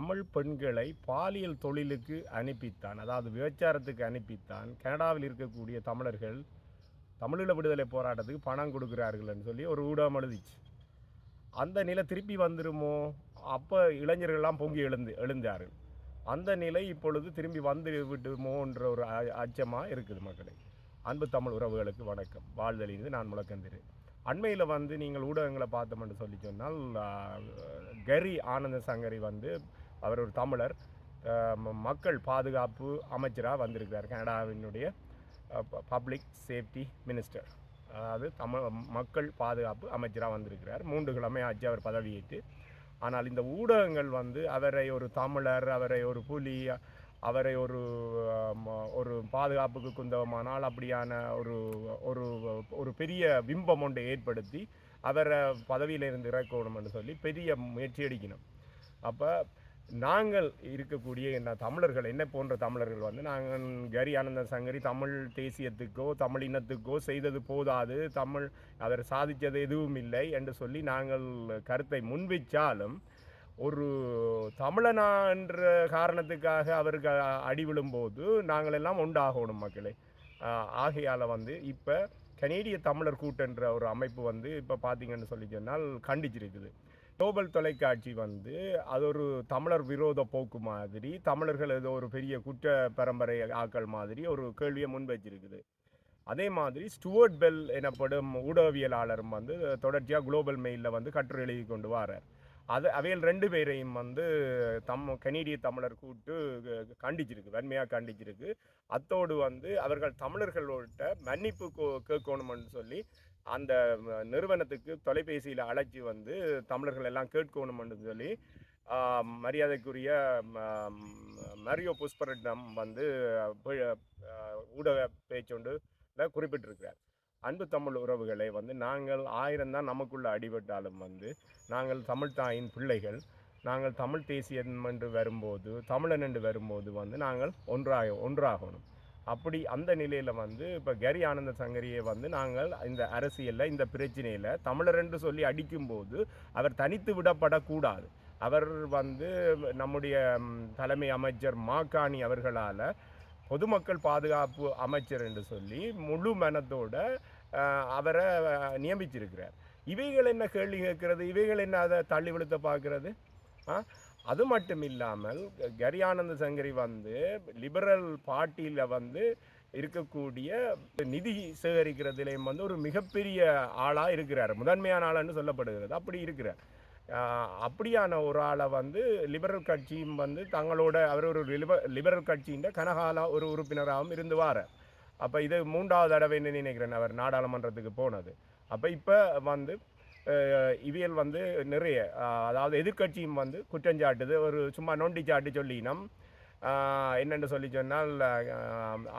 தமிழ் பெண்களை பாலியல் தொழிலுக்கு அனுப்பித்தான் அதாவது விபச்சாரத்துக்கு அனுப்பித்தான். கனடாவில் இருக்கக்கூடிய தமிழர்கள் தமிழீழ விடுதலை போராட்டத்துக்கு பணம் கொடுக்குறார்கள்னு சொல்லி ஒரு ஊடகம் எழுதிச்சு. அந்த நிலை திருப்பி வந்துருமோ? அப்போ இளைஞர்கள்லாம் பொங்கி எழுந்து எழுந்தார்கள். அந்த நிலை இப்பொழுது திரும்பி வந்து விடுமோன்ற ஒரு அ- இருக்குது மக்களே. அன்பு தமிழ் உறவுகளுக்கு வணக்கம். வாழ்தலிருந்து நான் முழக்கந்திரு. அண்மையில் வந்து நீங்கள் ஊடகங்களை பார்த்தோம்னு சொல்லி சொன்னால் கரி ஆனந்த சங்கரி வந்து அவர் ஒரு தமிழர். மக்கள் பாதுகாப்பு அமைச்சராக வந்திருக்கிறார். கனடாவினுடைய பப்ளிக் சேஃப்டி மினிஸ்டர் அதாவது தமிழ் மக்கள் பாதுகாப்பு அமைச்சராக வந்திருக்கிறார். மூன்று கிழமை ஆச்சு அவர் பதவியேற்று. ஆனால் இந்த ஊடகங்கள் வந்து அவரை ஒரு தமிழர் அவரை ஒரு புலி அவரை ஒரு ஒரு பாதுகாப்புக்கு குந்தவமானால் அப்படியான ஒரு ஒரு ஒரு பெரிய பிம்பம் ஒன்றை ஏற்படுத்தி அவரை பதவியிலிருந்து இறக்கணும்னு சொல்லி பெரிய முயற்சி அடிக்கணும் அப்போ நாங்கள் இருக்கக்கூடிய என்ன தமிழர்கள் என்ன போன்ற தமிழர்கள் வந்து நாங்கள் கரி ஆனந்த சங்கரி தமிழ் தேசியத்துக்கோ தமிழ் இனத்துக்கோ செய்தது போதாது. தமிழ் அவர் சாதித்தது எதுவும் இல்லை என்று சொல்லி நாங்கள் கருத்தை முன்வைச்சாலும் ஒரு தமிழனா என்ற காரணத்துக்காக அவருக்கு அடி விழும்போது நாங்கள் எல்லாம் உண்டாகணும் மக்களே. ஆகையால் வந்து இப்போ கனேடிய தமிழர் கூட்டன்ற ஒரு அமைப்பு வந்து இப்போ பார்த்தீங்கன்னு சொல்லி சொன்னால் கண்டிச்சிருக்குது. குளோபல் தொலைக்காட்சி வந்து அது ஒரு தமிழர் விரோத போக்கு மாதிரி தமிழர்கள் ஏதோ ஒரு பெரிய குற்ற பரம்பரை ஆக்கள் மாதிரி ஒரு கேள்வியை முன்வைச்சிருக்குது அதே மாதிரி ஸ்டுவர்ட் பெல் எனப்படும் ஊடகவியலாளரும் வந்து தொடர்ச்சியாக குளோபல் மெயிலில் வந்து கட்டுரை எழுதி கொண்டு வரார். அது அவையில் ரெண்டு பேரையும் வந்து தம் கனேடிய தமிழர் கூட்டு கண்டிச்சிருக்கு வன்மையாக கண்டிச்சிருக்கு. அத்தோடு வந்து அவர்கள் தமிழர்களோட மன்னிப்பு கோ- கேட்கணும்னு சொல்லி அந்த நிறுவனத்துக்கு தொலைபேசியில் அழைச்சி வந்து தமிழர்கள் எல்லாம் கேட்கணும்னு சொல்லி மரியாதைக்குரிய ம- மரியோ புஷ்பரிடம் வந்து ஊடக பேச்சொண்டு குறிப்பிட்டிருக்கிறார். அன்பு தமிழ் உறவுகளை வந்து நாங்கள் ஆயிரம் தான் நமக்குள்ள அடிபட்டாலும் வந்து நாங்கள் தமிழ் தாயின் பிள்ளைகள் நாங்கள் தமிழ் தேசியம் என்று வரும்போது தமிழன் என்று வரும்போது வந்து நாங்கள் ஒன்றாக ஒன்றாகணும். அப்படி அந்த நிலையில் வந்து இப்போ கரி ஆனந்த சங்கரியை வந்து நாங்கள் இந்த அரசியலில் இந்த பிரச்சனையில் தமிழர் என்று சொல்லி அடிக்கும்போது அவர் தனித்து விடப்படக்கூடாது. அவர் வந்து நம்முடைய தலைமை அமைச்சர் மாக்காணி அவர்களால் பொதுமக்கள் பாதுகாப்பு அமைச்சர் என்று சொல்லி முழு மனத்தோட அவரை நியமிச்சிருக்கிறார். இவைகள் என்ன கேள்வி கேட்கிறது? இவைகள் என்ன அதை தள்ளி விழுத்த பார்க்கறது? ஆ? அது மட்டும் இல்லாமல் கரியானந்த சங்கரி வந்து லிபரல் பார்ட்டியில் வந்து இருக்கக்கூடிய நிதி சேகரிக்கிறதுலேயும் வந்து ஒரு மிகப்பெரிய ஆளாக இருக்கிறார். முதன்மையான ஆளான்னு சொல்லப்படுகிறது. அப்படி இருக்கிறார். அப்படியான ஒரு ஆளை வந்து லிபரல் கட்சியும் வந்து தங்களோட அவர் ஒரு லிபர் லிபரல் கட்சியின் கனகால ஒரு உறுப்பினராகவும் இருந்து வாரார். அப்போ இது மூன்றாவது தடவைன்னு நினைக்கிறேன் அவர் நாடாளுமன்றத்துக்கு போனது. அப்போ இப்போ வந்து இவியல் வந்து நிறைய. அதாவது எதிர்க்கட்சியும் வந்து குற்றஞ்சாட்டுது ஒரு சும்மா நொண்டி சாட்டு சொல்லினம். என்னென்னு சொல்லி சொன்னால்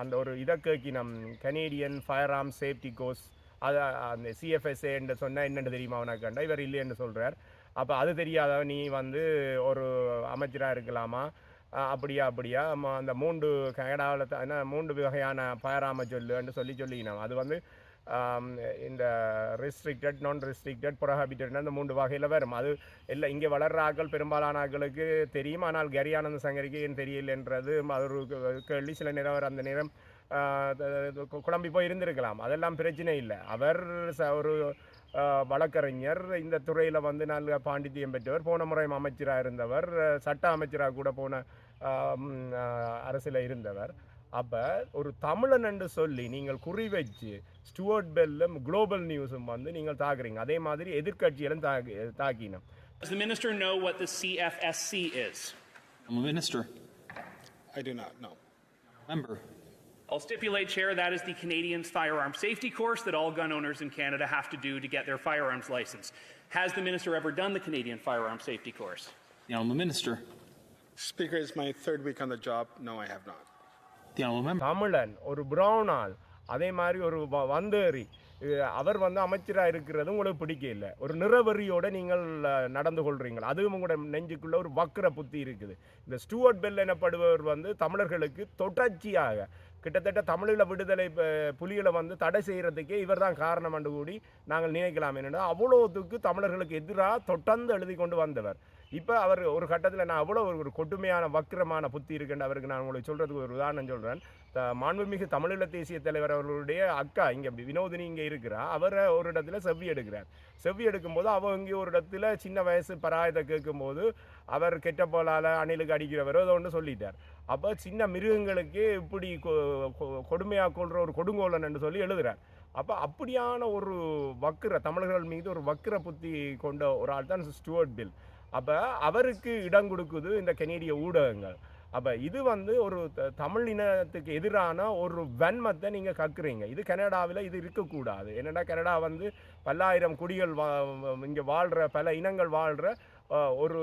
அந்த ஒரு இதை Canadian firearm safety course அது அந்த சிஎஃப்எஸ்ஏ என்று சொன்னால் என்னென்னு தெரியுமா அவனுக்கு கண்டா? இவர் இல்லைன்னு சொல்கிறார் அப்போ அது தெரியாத நீ வந்து ஒரு அமைச்சராக இருக்கலாமா? அப்படியா அப்படியா? அந்த மூன்று கனடாவில் என்ன மூன்று வகையான பயராம சொல்லுன்னு சொல்லி சொல்லிக்கணும் அது வந்து இந்த ரெஸ்ட்ரிக்டட் நான் ரெஸ்ட்ரிக்டட் புரோஹாபிட்டட்னு அந்த மூன்று வகையில் வரும். அது இல்லை இங்கே வளர்ற ஆக்கள் பெரும்பாலான ஆக்களுக்கு தெரியும். ஆனால் கரியானந்த சங்கரிக்கு ஏன் தெரியலன்றது அது ஒரு கேள்வி. சில நேரம் அவர் அந்த நேரம் குழம்பி போய் இருந்திருக்கலாம். அதெல்லாம் பிரச்சனை இல்லை. அவர் ச- ஒரு வழக்கறிஞர். இந்த துறையில் வந்து நல்ல பாண்டித்தியம் பெற்றவர். போன முறை அமைச்சராக இருந்தவர். சட்ட அமைச்சராக கூட போன அரசில் இருந்தவர். அப்போ ஒரு தமிழன் என்று சொல்லி நீங்கள் குறி வச்சு ஸ்டுவர்ட் பெல்லும் குளோபல் நியூஸும் வந்து நீங்கள் தாக்குறீங்க அதே மாதிரி எதிர்க்கட்சியிலும் தாக்கி தாக்கினோம் Does the minister know what the CFSC is? I'm a minister. I do not know. Member. I'll stipulate, Chair, that is the Canadian firearm safety course that all gun owners in Canada have to do to get their firearms license. Has the minister ever done the Canadian firearm safety course? The Honourable Minister. Speaker, it's my third week on the job. No, I have not. தமிழன் ஒரு புரௌனால் அதே மாதிரி ஒரு வ- வந்தேறி அவர் வந்து அமைச்சராக இருக்கிறது உங்களுக்கு பிடிக்கல ஒரு நிறவெறியோடு நீங்கள் நடந்து கொள்றீங்க அதுவும் உங்களோட நெஞ்சுக்குள்ள ஒரு வக்கர புத்தி இருக்குது. இந்த ஸ்டூவர்ட் பெல் எனப்படுபவர் வந்து தமிழர்களுக்கு தொடர்ச்சியாக கிட்டத்தட்ட தமிழீழ விடுதலை புலிகளை வந்து தடை செய்கிறதுக்கே இவர் தான் காரணம் என்று கூடி நாங்கள் நினைக்கலாம். என்னென்னா அவ்வளோத்துக்கு தமிழர்களுக்கு எதிராக தொடர்ந்து எழுதி கொண்டு வந்தவர். இப்போ அவர் ஒரு கட்டத்தில் நான் அவ்வளோ ஒரு கொடுமையான வக்கிரமான புத்தி இருக்குன்னு அவருக்கு நான் உங்களுக்கு சொல்கிறதுக்கு ஒரு உதாரணம் சொல்கிறேன் மாண்புமிகு தமிழீழ தேசிய தலைவர் அவர்களுடைய அக்கா இங்கே வினோதினி இங்கே இருக்கிறா. அவரை ஒரு இடத்துல செவ்வி எடுக்கிறார். செவ்வி எடுக்கும்போது அவங்க இங்கே ஒரு இடத்துல சின்ன வயசு பராயத்தை கேட்கும்போது அவர் கெட்ட போலால் அணிலுக்கு அடிக்கிறவரோ ஏதோ ஒன்று சொல்லிட்டார். அப்போ சின்ன மிருகங்களுக்கு இப்படி கொடுமையாக கொள்கிற ஒரு கொடுங்கோலன் என்று சொல்லி எழுதுகிறார் அப்போ அப்படியான ஒரு வக்கிர தமிழர்கள் மீது ஒரு வக்கிர புத்தி கொண்ட ஒரு ஆள் தான் ஸ்டுவர்ட் பில். அப்போ அவருக்கு இடம் கொடுக்குது இந்த கெனேடிய ஊடகங்கள். அப்போ இது வந்து ஒரு த- தமிழ் இனத்துக்கு எதிரான ஒரு வன்மத்தை நீங்கள் கக்குறீங்க இது கனடாவில் இது இருக்கக்கூடாது. என்னென்னா கனடா வந்து பல்லாயிரம் குடிகள் வா இங்கே வாழ்கிற பல இனங்கள் வாழ்கிற ஒரு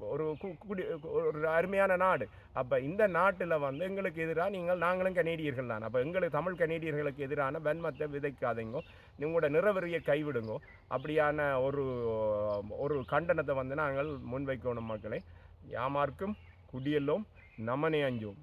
ஒரு கு- குடி ஒரு அருமையான நாடு. அப்போ இந்த நாட்டில் வந்து எங்களுக்கு எதிராக நீங்கள் நாங்களும் கனேடியர்கள் தான். அப்போ எங்களுக்கு தமிழ் கனேடியர்களுக்கு எதிரான வன்மத்தை விதைக்காதீங்கோ. உங்களோட நிறவெறியை கைவிடுங்கோ. அப்படியான ஒரு ஒரு கண்டனத்தை வந்து நாங்கள் முன்வைக்கணும் மக்களை. யாமார்க்கும் குடியெல்லோம். namanya anjung